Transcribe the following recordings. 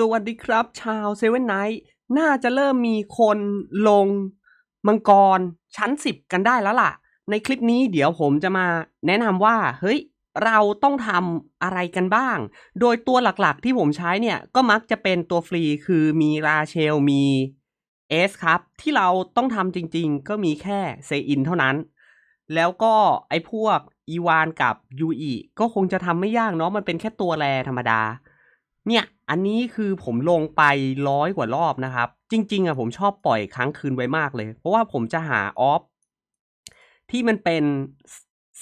สวัสดีครับ ชาวเซเว่นไนท์น่าจะเริ่มมีคนลงมังกรชั้น 10 กันได้แล้วล่ะ ในคลิปนี้เดี๋ยวผมจะมาแนะนำว่า เฮ้ย เราต้องทำอะไรกันบ้าง โดยตัวหลักๆที่ผมใช้เนี่ย ก็มักจะเป็นตัวฟรีคือมีราเชลมีเอสครับ ที่เราต้องทำจริงๆ ก็มีแค่เซอินเท่านั้น แล้วก็ไอ้พวกอีวานกับยูอีก็คงจะทำไม่ยากเนาะมันเป็นแค่ตัวแรธรรมดา เนี่ย อันนี้คือผมลงไปร้อยกว่ารอบนะครับ จริง ๆอะผมชอบปล่อยค้างคืนไว้มากเลย เพราะว่าผมจะหาออฟที่มันเป็น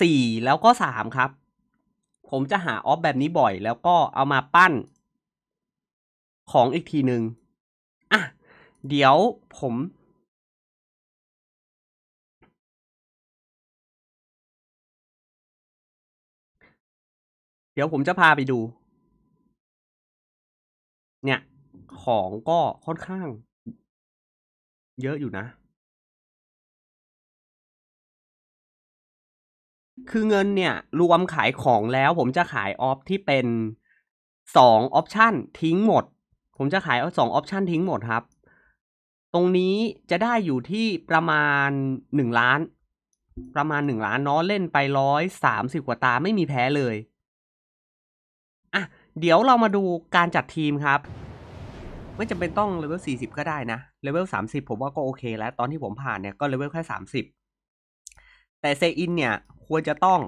สี่แล้วก็สามครับ ผมจะหาออฟแบบนี้บ่อย แล้วก็เอามาปั้น ของอีกทีหนึ่งอะ เดี๋ยวผม เดี๋ยวผมจะพาไปดู เนี่ย ของก็ค่อนข้าง เยอะอยู่นะ คือเงินเนี่ย รวมขายของแล้ว ผมจะขายออฟที่เป็นสองออปชันทิ้งหมด ผมจะขายสองออปชันทิ้งหมดครับ ตรงนี้จะได้อยู่ที่ประมาณหนึ่งล้าน ประมาณหนึ่งล้านเนาะเล่นไปร้อยสามสิบกว่าตาไม่มีแพ้เลยอะเดี๋ยวเรามาดูการจัดทีมครับ ไม่จำเป็นต้องเลเวลสี่สิบก็ได้นะเลเวลสามสิบผมว่าก็โอเค แล้วตอนที่ผมผ่านเนี่ยก็เลเวลแค่สามสิบแต่เซอินเนี่ยควรจะต้อง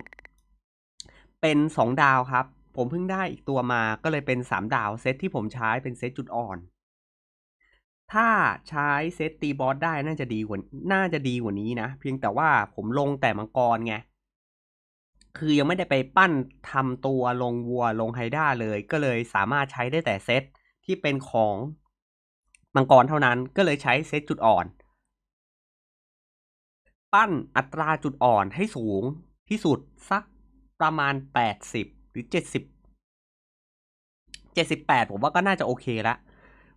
เป็นสองดาวครับ ผมเพิ่งได้อีกตัวมาก็เลยเป็นสามดาวเซตที่ผมใช้เป็นเซตจุดอ่อน ถ้าใช้เซตตีบอสได้น่าจะดีกว่าน่าจะดีกว่านี้นะ เพียงแต่ว่าผมลงแต่มังกรไงคือยังไม่ได้ไปปั้นทำตัวลงวัวลงไฮด้าเลย ก็เลยสามารถใช้ได้แต่เซต ที่เป็นของมังกรเท่านั้นก็เลยใช้เซตจุดอ่อน ปั้นอัตราจุดอ่อนให้สูงที่สุดสักประมาณแปดสิบหรือเจ็ดสิบเจ็ดสิบแปดผมว่าก็น่าจะโอเคละ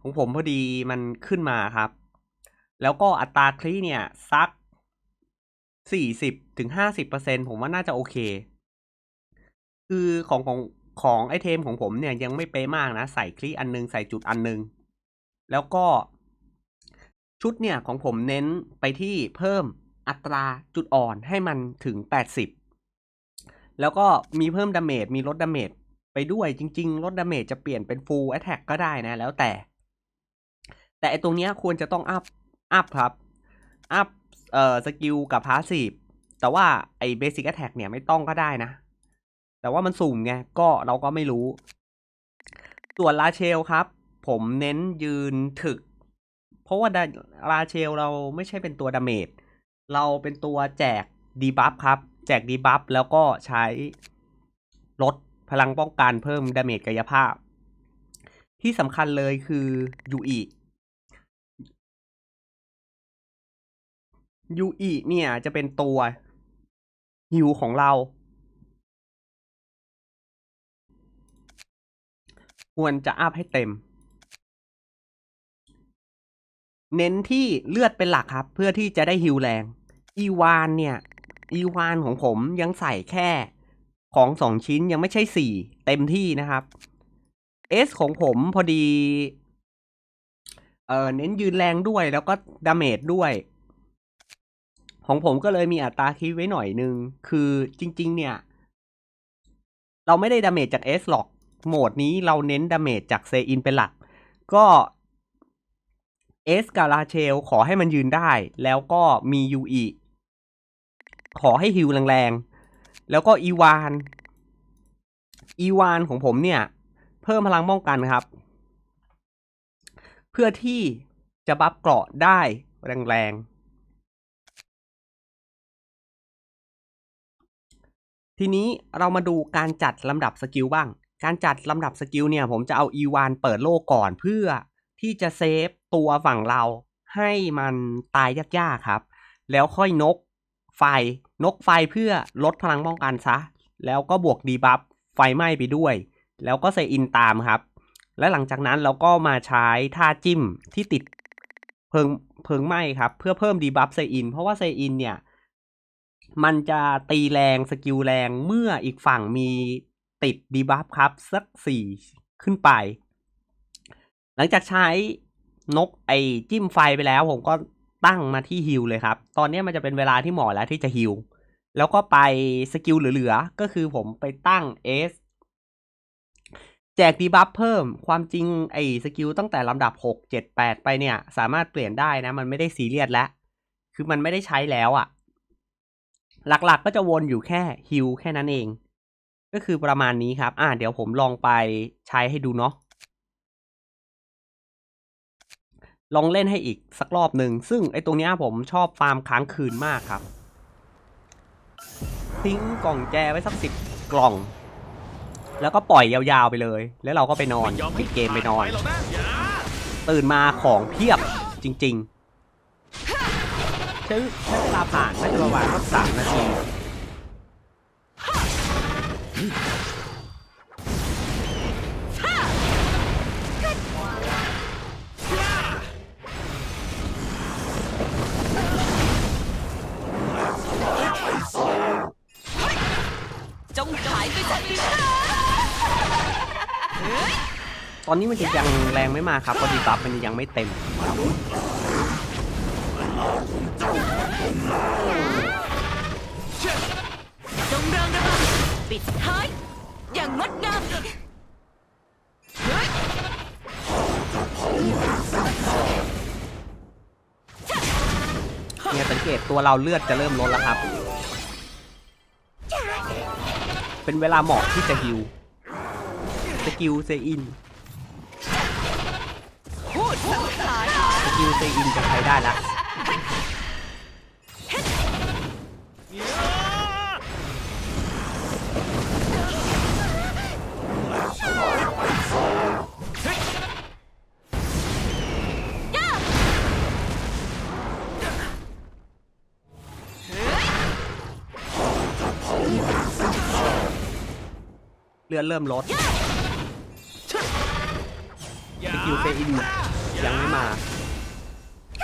ของผมพอดีมันขึ้นมาครับ แล้วก็อัตราคลีเนี่ยสักสี่สิบถึงห้าสิบเปอร์เซ็นผมว่าน่าจะโอเค คือของของ ของไอเทมของผมเนี่ยยังไม่เป๊ะมากนะ ใส่คลีอันนึง ใส่จุดอันนึง แล้วก็ชุดเนี่ยของผมเน้นไปที่เพิ่มอัตราจุดอ่อนให้มันถึง 80 แล้วก็มีเพิ่มดาเมจมีลดดาเมจไปด้วยจริง ๆ ลดดาเมจจะเปลี่ยนเป็น full attack ก็ได้นะ แล้วแต่ แต่ไอตรงเนี้ยควรจะต้องอัพอัพครับ อัพเอ่อสกิลกับพาสซีฟแต่ว่าไอเบสิ c แอ t แทกเนี่ยไม่ต้องก็ได้นะ แต่ว่ามันสุ่มไงก็เราก็ไม่รู้ ส่วนลาเชลครับ ผมเน้นยืนถึก เพราะว่าลาเชลเราไม่ใช่เป็นตัวดาเมจเราเป็นตัวแจกดีบัฟครับ แจกดีบัฟแล้วก็ใช้ลดพลังป้องกันเพิ่มดาเมจกายภาพ ที่สำคัญเลยคือยูอียูอีเนี่ยจะเป็นตัวฮิวของเรา ควรจะอัพให้เต็ม เน้นที่เลือดเป็นหลักครับ เพื่อที่จะได้ฮิวแรง อีวานเนี่ย อีวานของผมยังใส่แค่ของสองชิ้นยังไม่ใช่สี่เต็มที่นะครับเอสของผมพอดี เออเน้นยืนแรงด้วยแล้วก็ดาเมจด้วย ของผมก็เลยมีอัตราคีไว้หน่อยนึง คือจริง ๆ เนี่ย เราไม่ได้ดาเมจจากเอสหรอก โหมดนี้เราเน้นดาเมจจากเซอินเป็นหลัก ก็เอสกาลาเชลขอให้มันยืนได้ แล้วก็มียูอีขอให้ฮิวแรงๆ แล้วก็อีวานอีวานของผมเนี่ย เพิ่มพลังป้องกันครับ เพื่อที่จะบัฟเกราะได้แรงๆ ทีนี้เรามาดูการจัดลำดับสกิลบ้าง การจัดลำดับสกิลเนี่ยผมจะเอาอีวานเปิดโลกก่อนเพื่อที่จะเซฟตัวฝั่งเราให้มันตายยากๆครับ แล้วค่อยนกไฟนกไฟเพื่อลดพลังป้องกันซะ แล้วก็บวกดีบัฟไฟไหม้ไปด้วย แล้วก็เซอินตามครับ และหลังจากนั้นเราก็มาใช้ท่าจิ้มที่ติดเพิงเพิงไหม้ครับ เพื่อเพิ่มดีบัฟเซอิน เพราะว่าเซอินเนี่ย มันจะตีแรงสกิลแรงเมื่ออีกฝั่งมี ติดดีบัฟครับสักสี่ขึ้นไป หลังจากใช้นกไอจิ้มไฟไปแล้ว ผมก็ตั้งมาที่ฮิลเลยครับ ตอนนี้มันจะเป็นเวลาที่เหมาะแล้วที่จะฮิลแล้วก็ไปสกิลเหลือๆ ก็คือผมไปตั้ง S แจกดีบัฟเพิ่มความจริงไอ้สกิลตั้งแต่ลำดับ 6 7 8 ไปเนี่ย สามารถเปลี่ยนได้นะ มันไม่ได้ซีเรียสแล้ว คือมันไม่ได้ใช้แล้วอะ่ะ หลักๆก็จะวนอยู่แค่ฮิลแค่นั้นเอง ก็คือประมาณนี้ครับ อ่า เดี๋ยวผมลองไปใช้ให้ดูเนาะ ลองเล่นให้อีกสักรอบหนึ่ง ซึ่งไอ้ตรงนี้ผมชอบฟาร์มค้างคืนมากครับ ทิ้งกล่องแจไว้สักสิบกล่อง แล้วก็ปล่อยยาวๆไปเลย แล้วเราก็ไปนอนปิดเกมไปนอน ตื่นมาของเพียบจริงๆช้ใช้เวลาผ่านน่าจะประมาณสักสามนาที ตอนนี้มันจะยังแรงไม่มาครับเพราะดีบัฟมันยังไม่เต็มจงเริงระเบิดปิดท้าย อย่างงดงามเนี่ยสังเกตตัวเราเลือดจะเริ่มลดแล้วครับ เป็นเวลาเหมาะที่จะฮิวสกิลเซอินพูดสังหารสกิลเซอินจะใช้ได้ละ เลือดเริ่มลดอย่าสกิลเซอินยังไม่มา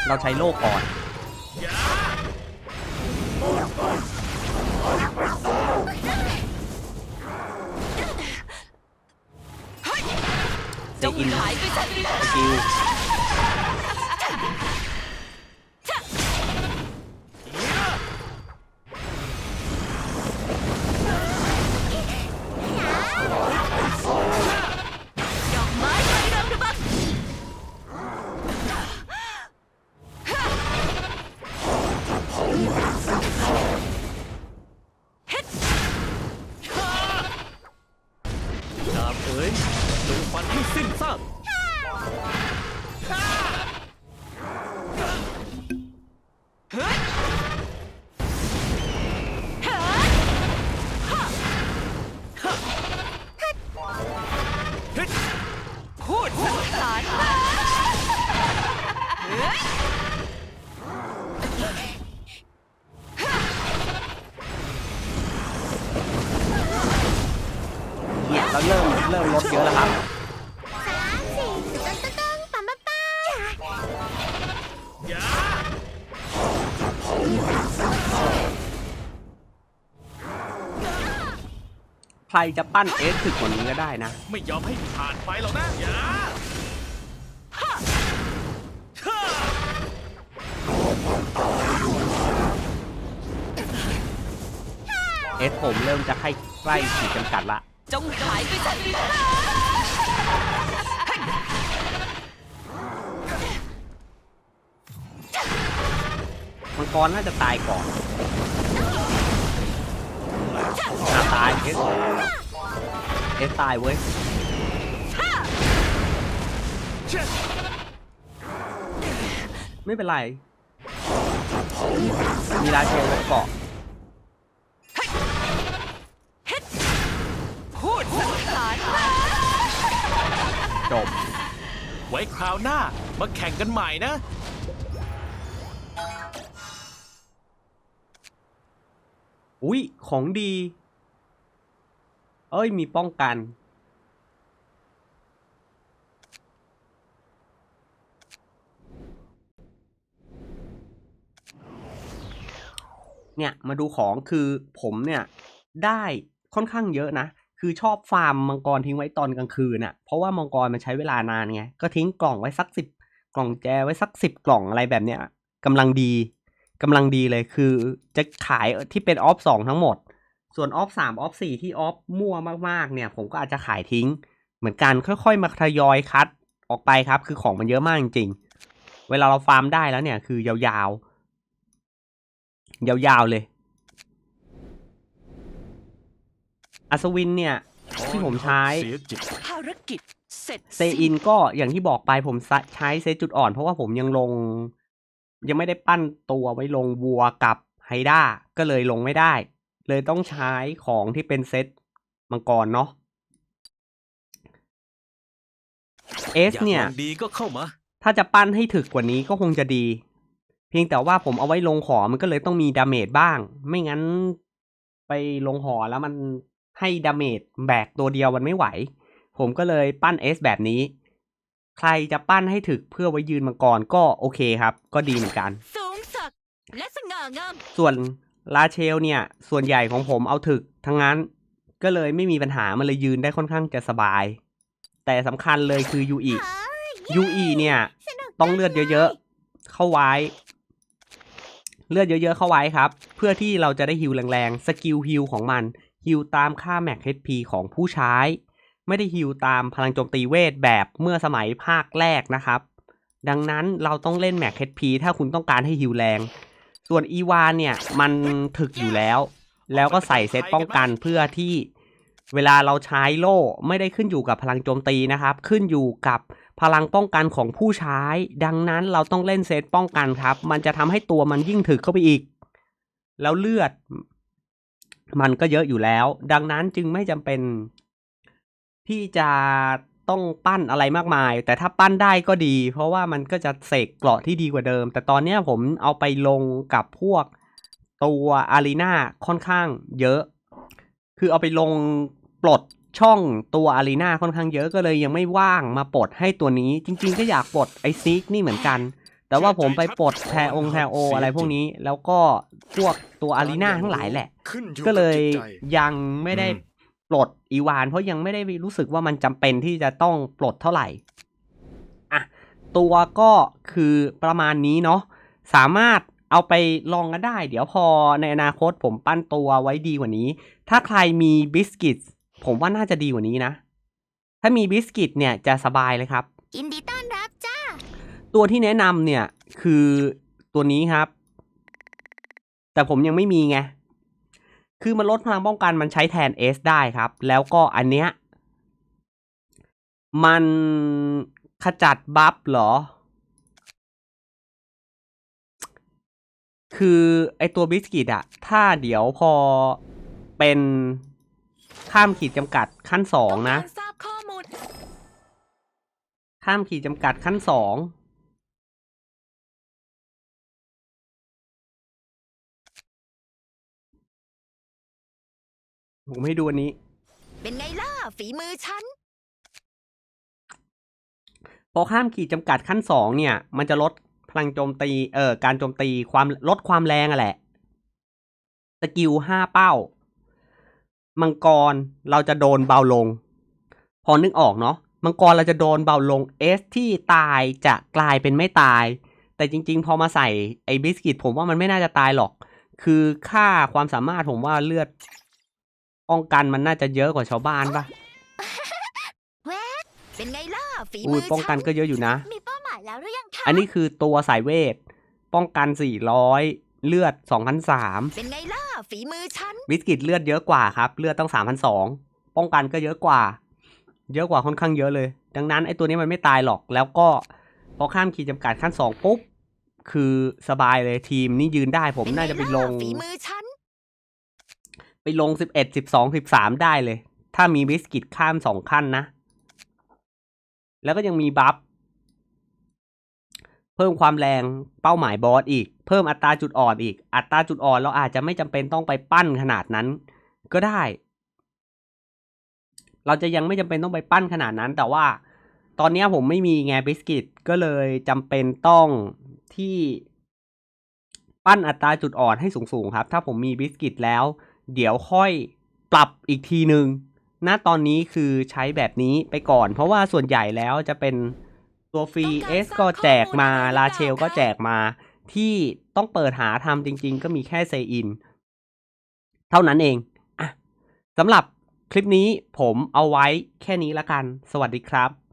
เราใช้โล่ก่อนอย่าเซจงอินหายไปจากดินสกิล ใครจะปั้นเอสถึกกว่านี้ก็ได้นะ ไม่ยอมให้ผ่านไปหรอกนะอย่าเอสผมเริ่มจะให้ใกล้ขีดจำกัดละ จงหายไปจากดิน มังกรน่าจะตายก่อนอ่าตายเอสเอสตายเว้ยไม่เป็นไร มีราเชลเกาะพูดสังหารจบ ไว้คราวหน้า มาแข่งกันใหม่นะ อุ้ยของดี เอ้ยมีป้องกัน เนี่ยมาดูของคือผมเนี่ยได้ค่อนข้างเยอะนะ คือชอบฟาร์มมังกรทิ้งไว้ตอนกลางคืนน่ะ เพราะว่ามังกรมันใช้เวลานานไง ก็ทิ้งกล่องไว้สักสิบกล่องแจไว้สักสิบกล่องอะไรแบบเนี้ยกำลังดี กำลังดีเลยคือจะขายที่เป็นออฟสองทั้งหมด ส่วนออฟสามออฟสี่ที่ออฟมั่วมากๆเนี่ย ผมก็อาจจะขายทิ้ง เหมือนกันค่อยๆ มาทยอยคัดออกไปครับ คือของมันเยอะมากจริงๆ เวลาเราฟาร์มได้แล้วเนี่ยคือยาวๆ ยาวๆเลย อัศวินเนี่ยที่ผมใช้เสียจิตภารกิจเสร็จเซอินก็อย่างที่บอกไปผมใช้เซตจุดอ่อน เพราะว่าผมยังลง ยังไม่ได้ปั้นตัวไว้ลงวัวกับไฮด้าก็เลยลงไม่ได้ เลยต้องใช้ของที่เป็นเซตมังกรเนาะเอสอยากเนี่ยลองดีก็เข้ามา ถ้าจะปั้นให้ถึกกว่านี้ก็คงจะดี เพียงแต่ว่าผมเอาไว้ลงหอมันก็เลยต้องมีดาเมจบ้าง ไม่งั้นไปลงหอแล้วมันให้ดาเมจแบกตัวเดียวมันไม่ไหว ผมก็เลยปั้นเอสแบบนี้ ใครจะปั้นให้ถึกเพื่อไว้ยืนมังกรก็โอเคครับ ก็ดีเหมือนกัน สูงสักดิ์และสง่างามส่วนลาเชลเนี่ย ส่วนใหญ่ของผมเอาถึกทั้งนั้นก็เลยไม่มีปัญหามันเลยยืนได้ค่อนข้างจะสบาย แต่สำคัญเลยคือยูอียูอีเนี่ย ต้องเลือดเยอะๆ เข้าไว้ เลือดเยอะๆเข้าไว้ครับ เพื่อที่เราจะได้ฮิวแรงๆ สกิลฮิวของมันฮิวตามค่าแม็ก HP ของผู้ใช้ ไม่ได้ฮิวตามพลังโจมตีเวทแบบเมื่อสมัยภาคแรกนะครับ ดังนั้นเราต้องเล่นแม็ก HP ถ้าคุณต้องการให้ฮิวแรง ส่วนอีวานเนี่ยมันถึกอยู่แล้ว แล้วก็ใส่เซตป้องกันเพื่อที่เวลาเราใช้โล่ไม่ได้ขึ้นอยู่กับพลังโจมตีนะครับ ขึ้นอยู่กับพลังป้องกันของผู้ใช้ ดังนั้นเราต้องเล่นเซตป้องกันครับ มันจะทำให้ตัวมันยิ่งถึกเข้าไปอีก แล้วเลือด มันก็เยอะอยู่แล้ว ดังนั้นจึงไม่จำเป็น ที่จะต้องปั้นอะไรมากมาย แต่ถ้าปั้นได้ก็ดี เพราะว่ามันก็จะเสกเกราะที่ดีกว่าเดิม แต่ตอนนี้ผมเอาไปลงกับพวกตัวอารีนาค่อนข้างเยอะ คือเอาไปลงปลดช่องตัวอารีนาค่อนข้างเยอะก็เลยยังไม่ว่างมาปลดให้ตัวนี้ จริง ๆ ก็อยากปลดไอซิกนี่เหมือนกัน แต่ว่าผมไปปลดแทองแทโออะไรพวกนี้ แล้วก็พวกตัวอารีนาทั้งหลายแหละ ก็เลยยังไม่ได้ ปลดอีวาน เพราะยังไม่ได้รู้สึกว่ามันจำเป็นที่จะต้องปลดเท่าไหร่อะตัวก็คือประมาณนี้เนาะสามารถเอาไปลองกันได้ เดี๋ยวพอในอนาคตผมปั้นตัวไว้ดีกว่านี้ ถ้าใครมีบิสกิตผมว่าน่าจะดีกว่านี้นะ ถ้ามีบิสกิตเนี่ยจะสบายเลยครับ ยินดีต้อนรับจ้า ตัวที่แนะนำเนี่ยคือตัวนี้ครับ แต่ผมยังไม่มีไง คือมันลดพลังป้องกันมันใช้แทน S ได้ครับ แล้วก็อันเนี้ย มันขจัดบัฟเหรอ คือไอตัวบิสกิตอะถ้าเดี๋ยวพอเป็นข้ามขีดจำกัดขั้นสองนะทราบข้อมูลข้ามขีดจำกัดขั้นสอง ผมให้ดูอันนี้ เป็นไงล่ะฝีมือฉัน พอข้ามขีดจำกัดขั้นสองเนี่ย มันจะลดพลังโจมตี เอ่อ การโจมตีความลดความแรงอะแหละ สกิลห้าเป้า มังกรเราจะโดนเบาลง พอนึกออกเนาะ มังกรเราจะโดนเบาลงเอสที่ตายจะกลายเป็นไม่ตาย แต่จริง ๆ พอมาใส่ไอ้บิสกิตผมว่ามันไม่น่าจะตายหรอก คือค่าความสามารถผมว่าเลือด ป้องกันมันน่าจะเยอะกว่าชาวบ้านปะเป็นไงล่ะฝีอุ้มืยอป้องกันฉันก็เยอะอยู่นะ มีเป้าหมายแล้วหรือยังคะอันนี้คือตัวสายเวท ป้องกัน 400 เลือด 2,003เป็นไงล่ะฝีมือฉันบิสกิตเลือดเยอะกว่าครับ เลือดต้อง 3,002ป้องกันก็เยอะกว่า เยอะกว่าค่อนข้างเยอะเลย ดังนั้นไอ้ตัวนี้มันไม่ตายหรอก แล้วก็พอข้ามขีดจำกัดขั้น 2 ปุ๊บ คือสบายเลยทีมนี่ยืนได้ผมเป็นไงน่าจะไปลง ฝีมือฉันไปลง11 12 13ได้เลย ถ้ามีบิสกิตข้ามสองขั้นนะ แล้วก็ยังมีบัฟเพิ่มความแรงเป้าหมายบอสอีก เพิ่มอัตราจุดอ่อนอีก อัตราจุดอ่อนเราอาจจะไม่จำเป็นต้องไปปั้นขนาดนั้นก็ได้ เราจะยังไม่จำเป็นต้องไปปั้นขนาดนั้น แต่ว่า ตอนนี้ผมไม่มีไงบิสกิตก็เลยจำเป็นต้องที่ปั้นอัตราจุดอ่อนให้สูงๆครับ ถ้าผมมีบิสกิตแล้ว เดี๋ยวค่อยปรับอีกทีหนึ่งณตอนนี้คือใช้แบบนี้ไปก่อน เพราะว่าส่วนใหญ่แล้วจะเป็นตัวฟรีเอสก็แจกมาลาเชลก็แจกมา ที่ต้องเปิดหาทำจริง ๆ ก็มีแค่เซอิน เท่านั้นเองอะสำหรับคลิปนี้ผมเอาไว้แค่นี้ละกัน สวัสดีครับ